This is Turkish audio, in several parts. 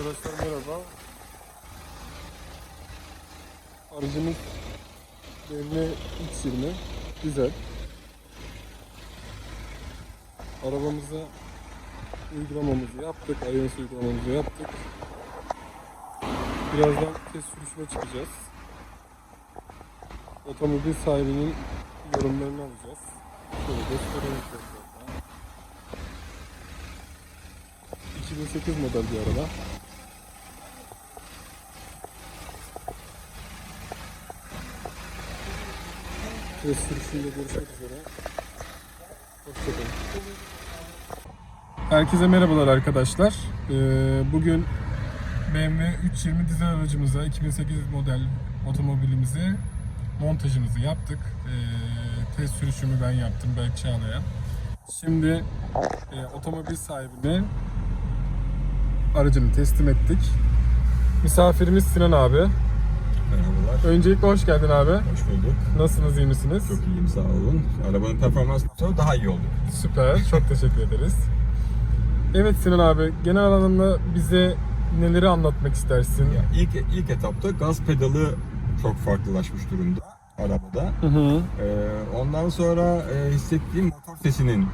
Arkadaşlar merhaba. Aracımız BMW X20 güzel. Arabamıza uygulamamızı yaptık, iOS uygulamamızı yaptık. Birazdan test sürüşüne çıkacağız. Otomobil sahibinin yorumlarını alacağız. Şöyle gösterelim şöyle. 2008 model bir araba. Test sürüşünde görüşmek üzere. Herkese merhabalar arkadaşlar. Ee, bugün BMW 320 dizel aracımıza 2008 model otomobilimize montajımızı yaptık. Ee, test sürüşümü ben yaptım Berk Çağlayan. Şimdi e, otomobil sahibine aracını teslim ettik. Misafirimiz Sinan abi. Merhabalar. Öncelikle hoş geldin abi. Hoş bulduk. Nasılsınız, iyi misiniz? Çok iyiyim sağ olun. Arabanın performansından sonra daha iyi olduk. Süper, çok teşekkür ederiz. Evet Sinan abi, genel anlamda bize neleri anlatmak istersin? Ya ilk ilk etapta gaz pedalı çok farklılaşmış durumda arabada. Hı hı. Ee, ondan sonra e, hissettiğim motor sesinin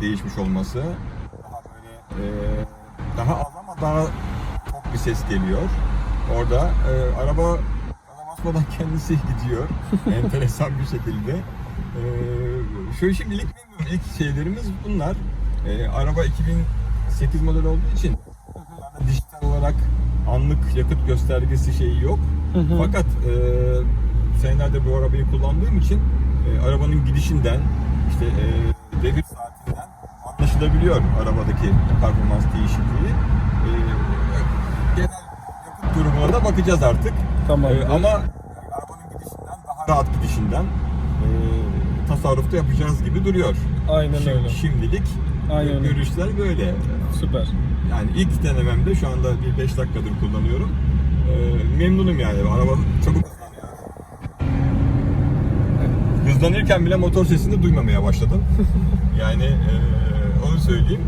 değişmiş olması. Daha böyle e, daha az ama daha tok bir ses geliyor. Orada e, araba basmadan kendisi gidiyor. Enteresan bir şekilde. E, şöyle şimdilik. İlk şeylerimiz bunlar. E, araba 2008 model olduğu için yani dijital olarak anlık yakıt göstergesi şeyi yok. Hı hı. Fakat e, senelerde bu arabayı kullandığım için e, arabanın gidişinden işte e, devir saatinden anlaşılabiliyor arabadaki performans değişikliği. E, yakıt durumuna da bakacağız artık. Tamam. E, ama arabanın gidişinden daha rahat gidişinden e, tasarrufta yapacağız gibi duruyor. Aynen Şim- öyle. Şimdilik Aynen e, öyle. görüşler böyle. Süper. Yani ilk denememde şu anda bir 5 dakikadır kullanıyorum. Ee, memnunum yani. Araba çabuk hızlanıyor. Hızlanırken bile motor sesini duymamaya başladım. yani e, onu söyleyeyim.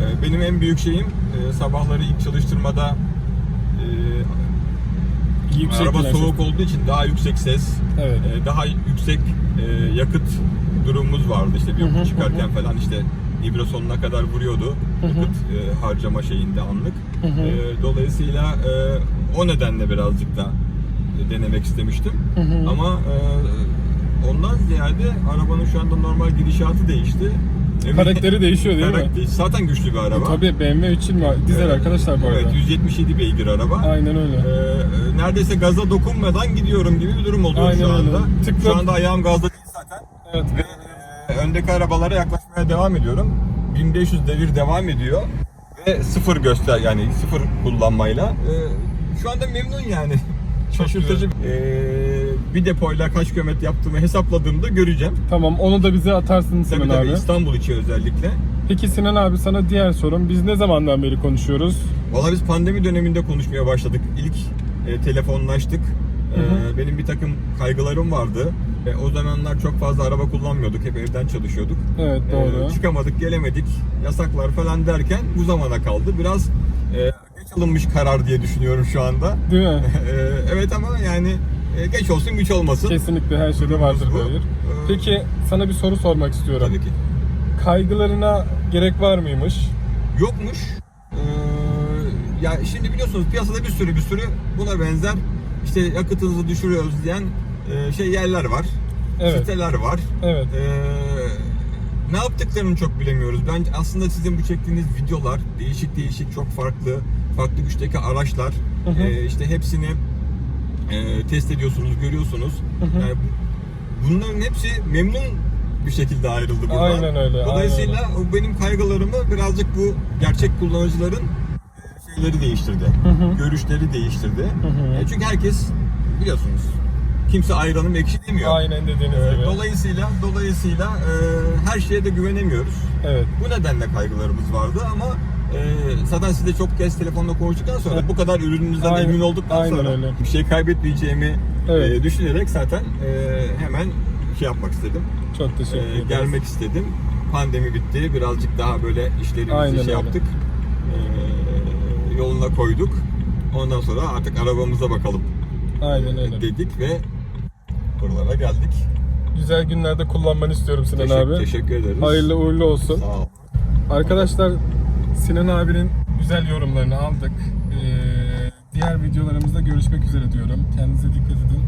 E, benim en büyük şeyim e, sabahları ilk çalıştırmada e, Yüksek araba direnç. soğuk olduğu için daha yüksek ses, Evet. e, daha yüksek e, yakıt durumumuz vardı. İşte bir yokuş çıkarken falan işte vibrasyonuna kadar vuruyordu hı. yakıt e, harcama şeyinde anlık. E, dolayısıyla e, o nedenle birazcık da denemek istemiştim. Ama e, ondan ziyade arabanın şu anda normal gidişatı değişti. E, Karakteri değişiyor değil mi? Zaten güçlü bir araba. Tabii BMW 320 dizel arkadaşlar bu arada. Evet 177 beygir araba. Aynen öyle. Ee, neredeyse gaza dokunmadan gidiyorum gibi bir durum oluyor Aynen şu anda. öyle. Tıkla- Şu anda ayağım gazda değil zaten. Evet. Ve e, öndeki arabalara yaklaşmaya devam ediyorum. 1500 devir devam ediyor. Ve sıfır göster yani sıfır kullanmayla. Ee, şu anda memnun yani. Şaşırtıcı. Ee, bir depoyla kaç kilometre yaptığımı hesapladığımda göreceğim. Tamam, onu da bize atarsın Tabii Sinan tabii abi. İstanbul içi özellikle. Peki Sinan abi sana diğer sorum. Biz ne zamandan beri konuşuyoruz? Valla biz pandemi döneminde konuşmaya başladık. İlk e, telefonlaştık. E, Hı hı. benim bir takım kaygılarım vardı. E, o zamanlar çok fazla araba kullanmıyorduk. Hep evden çalışıyorduk. Evet E, doğru. çıkamadık, gelemedik. Yasaklar falan derken bu zamana kaldı. Biraz e, geç alınmış karar diye düşünüyorum şu anda. Değil mi? E, evet ama yani e, geç olsun güç olmasın. Kesinlikle her şeyde vardır bu. böyle. Ee, Peki sana bir soru sormak istiyorum. Tabii ki. Kaygılarına gerek var mıymış? Yokmuş. Ee, ya şimdi biliyorsunuz piyasada bir sürü bir sürü buna benzer işte yakıtınızı düşürüyoruz diyen e, şey yerler var. Evet. Siteler var. Evet. Ee, ne yaptıklarını çok bilemiyoruz. Ben aslında sizin bu çektiğiniz videolar değişik değişik çok farklı farklı güçteki araçlar Hı hı. e, işte hepsini e, test ediyorsunuz, görüyorsunuz. Yani bu- bunların hepsi memnun bir şekilde ayrıldı buradan. Aynen öyle, Dolayısıyla aynen o benim kaygılarımı birazcık bu gerçek kullanıcıların e, şeyleri değiştirdi. Hı hı. Görüşleri değiştirdi. Hı hı. E, çünkü herkes biliyorsunuz kimse ayranım ekşi demiyor. Aynen dediğiniz E, gibi. Dolayısıyla dolayısıyla e, her şeye de güvenemiyoruz. Evet. Bu nedenle kaygılarımız vardı ama e, zaten size çok kez telefonla konuştuktan sonra Evet. bu kadar ürünümüzden Aynen- emin olduktan aynen sonra öyle. bir şey kaybetmeyeceğimi Evet. e, düşünerek zaten e, hemen şey yapmak istedim. Çok teşekkür E, ederim. gelmek istedim. Pandemi bitti. Birazcık daha böyle işlerimizi Aynen şey öyle. yaptık. E, yoluna koyduk. Ondan sonra artık arabamıza bakalım Aynen öyle. dedik ve buralara geldik. Güzel günlerde kullanmanı istiyorum Sinan Teşekkür, abi. teşekkür ederiz. Hayırlı uğurlu olsun. Sağ ol. Arkadaşlar Sinan abinin güzel yorumlarını aldık. Ee, diğer videolarımızda görüşmek üzere diyorum. Kendinize dikkat edin.